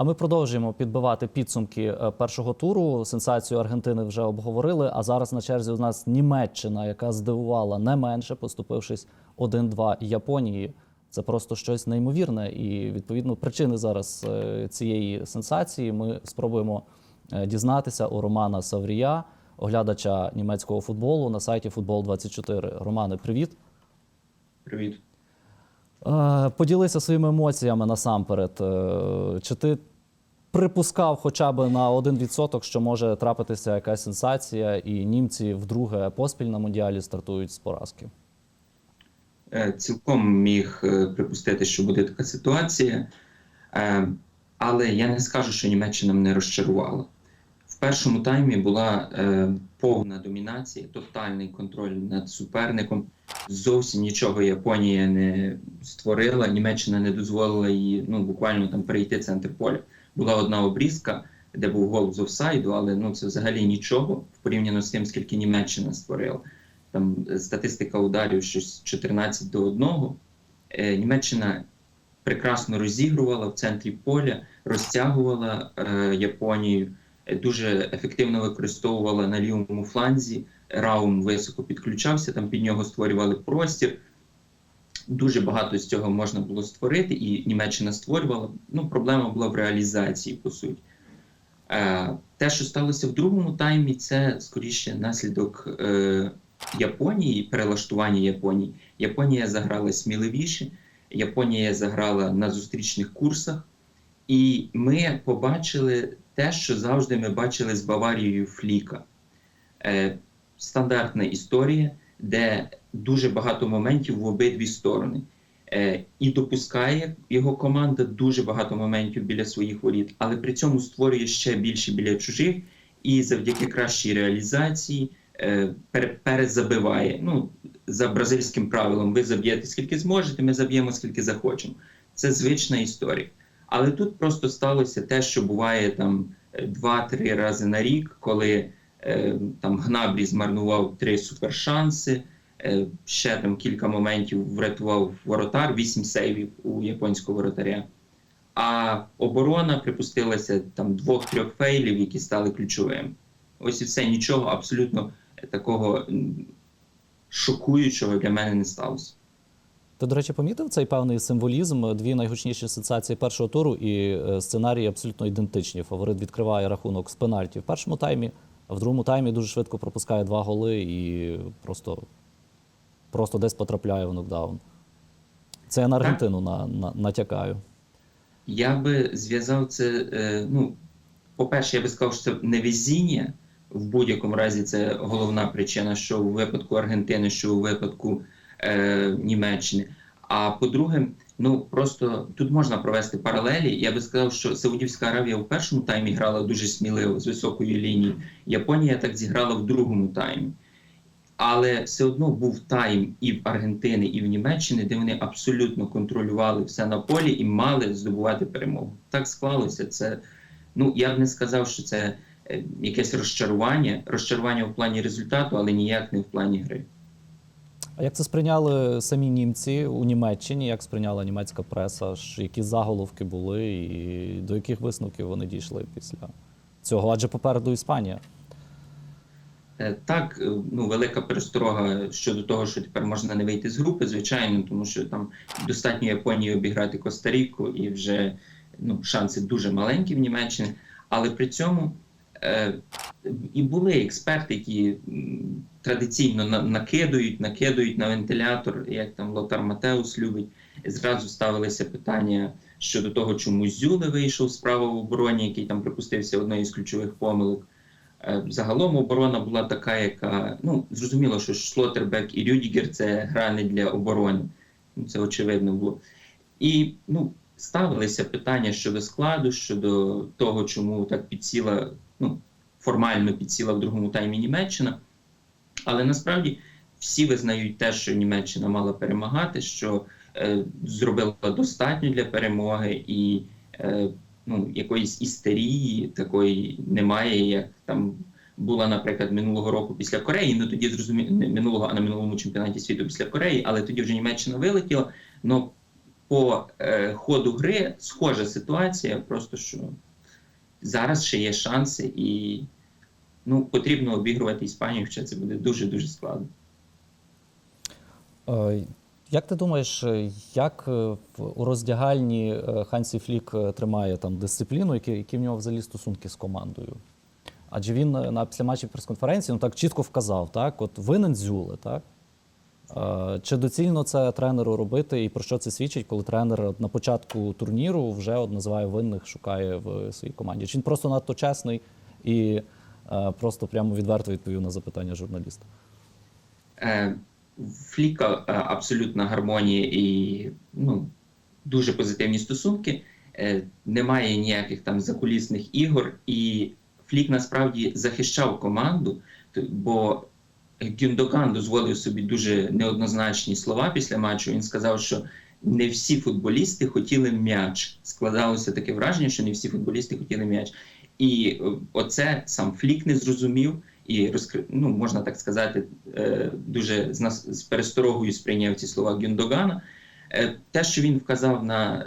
А ми продовжуємо підбивати підсумки е, першого туру. Сенсацію Аргентини вже обговорили. А зараз на черзі у нас Німеччина, яка здивувала не менше, поступившись 1-2 Японії. Це просто щось неймовірне. І відповідно причини зараз е, цієї сенсації ми спробуємо е, дізнатися у Романа Саврія, оглядача німецького футболу на сайті Футбол 24 Романе, привіт. Привіт. Поділися своїми емоціями насамперед. Чи ти припускав хоча б на 1%, що може трапитися якась сенсація, і німці вдруге поспіль на мундіалі стартують з поразки? Е, Цілком міг е, припустити, що буде така ситуація, Е, але я не скажу, що Німеччина мене розчарувала. В першому таймі була е, повна домінація, тотальний контроль над суперником. Зовсім нічого Японія не створила. Німеччина не дозволила їй ну, буквально там перейти центр поля. Була одна обрізка, де був гол з офсайду, але ну, це взагалі нічого порівняно з тим, скільки Німеччина створила. Там е, статистика ударів щось 14 до 1. Е, Німеччина прекрасно розігрувала в центрі поля, розтягувала е, Японію, е, дуже ефективно використовувала на лівому фланзі. Раум високо підключався, там під нього створювали простір. Дуже багато з цього можна було створити, і Німеччина створювала. Ну, проблема була в реалізації, по суті. Е, те, що сталося в другому таймі, це скоріше наслідок е, Японії, перелаштування Японії. Японія заграла сміливіше, Японія заграла на зустрічних курсах, і ми побачили те, що завжди ми бачили з Баварією Фліка. Е, стандартна історія, де дуже багато моментів в обидві сторони. Е, і допускає його команда дуже багато моментів біля своїх воріт, але при цьому створює ще більше біля чужих, і завдяки кращій реалізації е, пере- перезабиває. Ну, за бразильським правилом, ви заб'єте скільки зможете, ми заб'ємо скільки захочемо. Це звична історія. Але тут просто сталося те, що буває там е, два-три рази на рік, коли е, там Гнабрі змарнував три супершанси, ще там кілька моментів врятував воротар, вісім сейвів у японського воротаря. А оборона припустилася там двох-трьох фейлів, які стали ключовими. Ось і все нічого абсолютно такого шокуючого для мене не сталося. Ти, до речі, помітив цей певний символізм? Дві найгучніші сенсації першого туру і е, сценарії абсолютно ідентичні. Фаворит відкриває рахунок з пенальті в першому таймі, а в другому таймі дуже швидко пропускає два голи і просто, просто десь потрапляє в нокдаун. Це я на Аргентину на, на, натякаю. Я би зв'язав це. Е, ну, по-перше, я би сказав, що це невезіння. В будь-якому разі це головна причина, що у випадку Аргентини, що у випадку е, Німеччини. А по-друге, ну просто тут можна провести паралелі. Я би сказав, що Саудівська Аравія в першому таймі грала дуже сміливо з високої лінії. Японія так зіграла в другому таймі. Але все одно був тайм і в Аргентини, і в Німеччини, де вони абсолютно контролювали все на полі і мали здобувати перемогу. Так склалося. Це ну я б не сказав, що це е, якесь розчарування, розчарування в плані результату, але ніяк не в плані гри. А як це сприйняли самі німці у Німеччині? Як сприйняла німецька преса? Які заголовки були, і до яких висновків вони дійшли після цього? Адже попереду Іспанія. Е, Так, е, ну велика пересторога щодо того, що тепер можна не вийти з групи, звичайно, тому що там достатньо Японії обіграти Коста-Ріку, і вже ну, шанси дуже маленькі в Німеччині. Але при цьому е, і були експерти, які традиційно на, накидують, накидують на вентилятор, як там Лотар Матеус любить. І зразу ставилися питання щодо того, чому Зюле вийшов справа в обороні, який там припустився одної з ключових помилок. Е, Загалом оборона була така, яка ну зрозуміло, що Шлотербек і Рюдігер це гра не для оборони. Ну, це очевидно було. І ну, ставилися питання щодо складу, щодо того, чому так підсіла, ну формально підсіла в другому таймі Німеччина. Але насправді всі визнають те, що Німеччина мала перемагати, що е, зробила достатньо для перемоги, і е, ну, якоїсь істерії такої немає, як там була, наприклад, минулого року після Кореї. Ну тоді зрозуміло, минулого, а на минулому чемпіонаті світу після Кореї, але тоді вже Німеччина вилетіла. Ну по е, ходу гри схожа ситуація, просто що зараз ще є шанси, і ну, потрібно обігрувати Іспанію, хоча це буде дуже-дуже складно. Як ти думаєш, е, як е, у роздягальні е, Хансі Флік тримає там дисципліну, які, які в нього взагалі стосунки з командою? Адже він на післяматчій прес-конференції ну, так чітко вказав, так, от винен Дзюле, так? Чи доцільно це тренеру робити, і про що це свідчить, коли тренер на початку турніру вже от називає винних, шукає в своїй команді? Чи він просто надто чесний і просто прямо відверто відповів на запитання журналіста? Фліка е, абсолютна гармонія і ну, дуже позитивні стосунки. Е, немає ніяких там закулісних ігор, і Флік насправді захищав команду, бо Гюндоган дозволив собі дуже неоднозначні слова після матчу. Він сказав, що не всі футболісти хотіли м'яч. Складалося таке враження, що не всі футболісти хотіли м'яч. І е, оце сам Флік не зрозумів і ну, можна так сказати, е, дуже з нас з пересторогою сприйняв ці слова Гюндогана. Е, Те, що він вказав на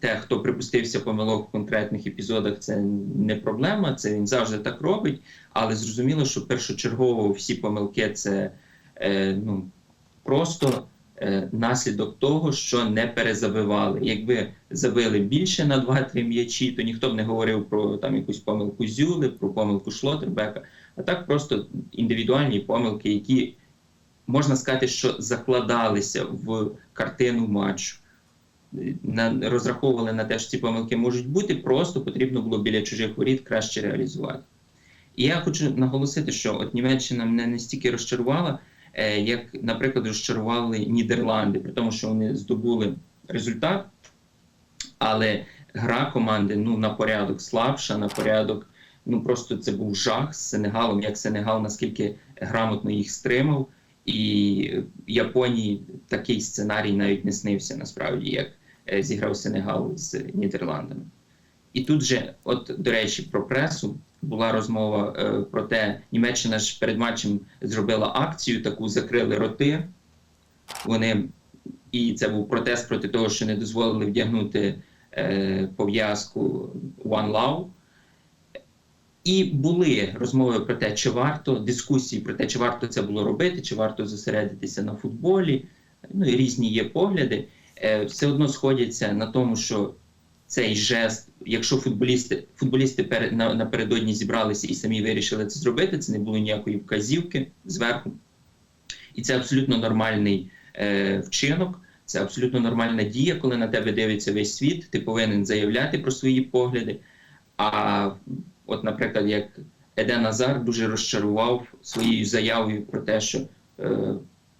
те, хто припустився помилок в конкретних епізодах, це не проблема. Це він завжди так робить. Але зрозуміло, що першочергово всі помилки це е, ну, просто е, наслідок того, що не перезабивали. Якби забили більше на 2-3 м'ячі, то ніхто б не говорив про там якусь помилку Зюли, про помилку Шлотербека. А так просто індивідуальні помилки, які можна сказати, що закладалися в картину матчу. На, розраховували на те, що ці помилки можуть бути, просто потрібно було біля чужих воріт краще реалізувати. І я хочу наголосити, що от Німеччина мене не стільки розчарувала, е, як, наприклад, розчарували Нідерланди, при тому, що вони здобули результат, але гра команди ну, на порядок слабша, на порядок. Ну просто це був жах з Сенегалом, як Сенегал наскільки грамотно їх стримав. І Японії такий сценарій навіть не снився насправді, як е, зіграв Сенегал з Нідерландами. І тут же, от до речі, про пресу була розмова е, про те, Німеччина ж перед матчем зробила акцію, таку закрили роти. Вони і це був протест проти того, що не дозволили вдягнути е, пов'язку One Love. І були розмови про те, чи варто дискусії про те, чи варто це було робити, чи варто зосередитися на футболі. Ну і різні є погляди. Е, все одно сходяться на тому, що цей жест, якщо футболісти футболісти перед, на, напередодні зібралися і самі вирішили це зробити, це не було ніякої вказівки зверху. І це абсолютно нормальний е, вчинок, це абсолютно нормальна дія, коли на тебе дивиться весь світ, ти повинен заявляти про свої погляди. А от, наприклад, як Еден Назар дуже розчарував своєю заявою про те, що е,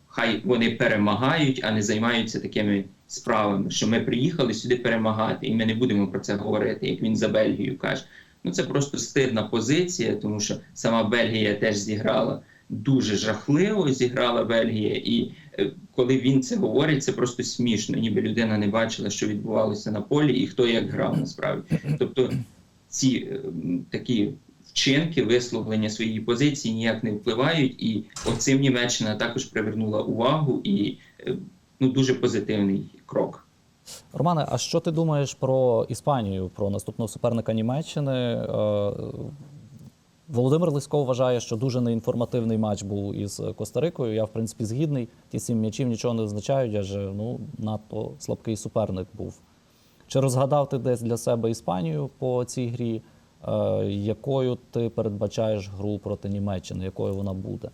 хай вони перемагають, а не займаються такими справами, що ми приїхали сюди перемагати, і ми не будемо про це говорити, як він за Бельгію каже. Ну це просто стидна позиція, тому що сама Бельгія теж зіграла дуже жахливо, зіграла Бельгія, і е, коли він це говорить, це просто смішно, ніби людина не бачила, що відбувалося на полі, і хто як грав насправді. Тобто ці е, такі вчинки, висловлення своєї позиції ніяк не впливають, і оцим Німеччина також привернула увагу і е, ну дуже позитивний крок. Романе, а що ти думаєш про Іспанію, про наступного суперника Німеччини? Е, Володимир Лиськов вважає, що дуже неінформативний матч був із Коста-Рикою. Я, в принципі, згідний. Ті сім м'ячів нічого не означають, адже ну, надто слабкий суперник був. Чи розгадав ти десь для себе Іспанію по цій грі? Е, Якою ти передбачаєш гру проти Німеччини? Якою вона буде?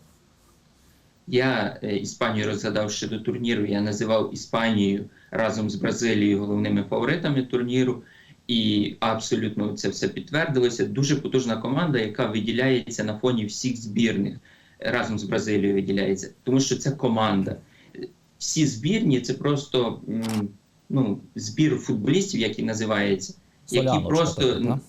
Я е, Іспанію розгадав ще до турніру. Я називав Іспанію разом з Бразилією головними фаворитами турніру, і абсолютно це все підтвердилося. Дуже потужна команда, яка виділяється на фоні всіх збірних разом з Бразилією виділяється, тому що це команда. Всі збірні це просто м, ну, збір футболістів, який називається, які просто така, та?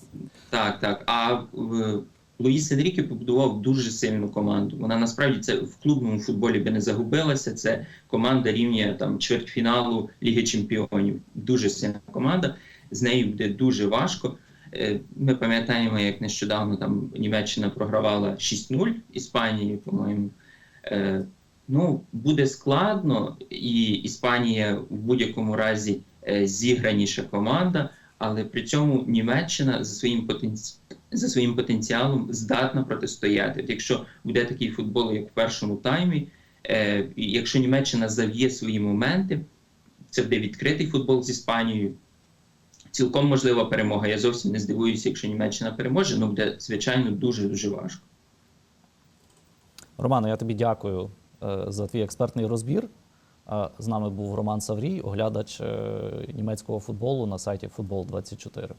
так, так. А в Луїс Енріке побудував дуже сильну команду. Вона насправді це в клубному футболі би не загубилася. Це команда рівня там чвертьфіналу Ліги Чемпіонів. Дуже сильна команда. З нею буде дуже важко. Е, Ми пам'ятаємо, як нещодавно там Німеччина програвала 6-0 Іспанії, по-моєму. Ну, буде складно, і Іспанія в будь-якому разі е, зіграніша команда, але при цьому Німеччина за своїм потенці... за своїм потенціалом здатна протистояти. От якщо буде такий футбол, як в першому таймі, е, якщо Німеччина зав'є свої моменти, це буде відкритий футбол з Іспанією. Цілком можлива перемога. Я зовсім не здивуюся, якщо Німеччина переможе, але буде звичайно дуже дуже важко. Романе, я тобі дякую за твій експертний розбір. Е, З нами був Роман Саврій, оглядач е, німецького футболу на сайті Футбол 24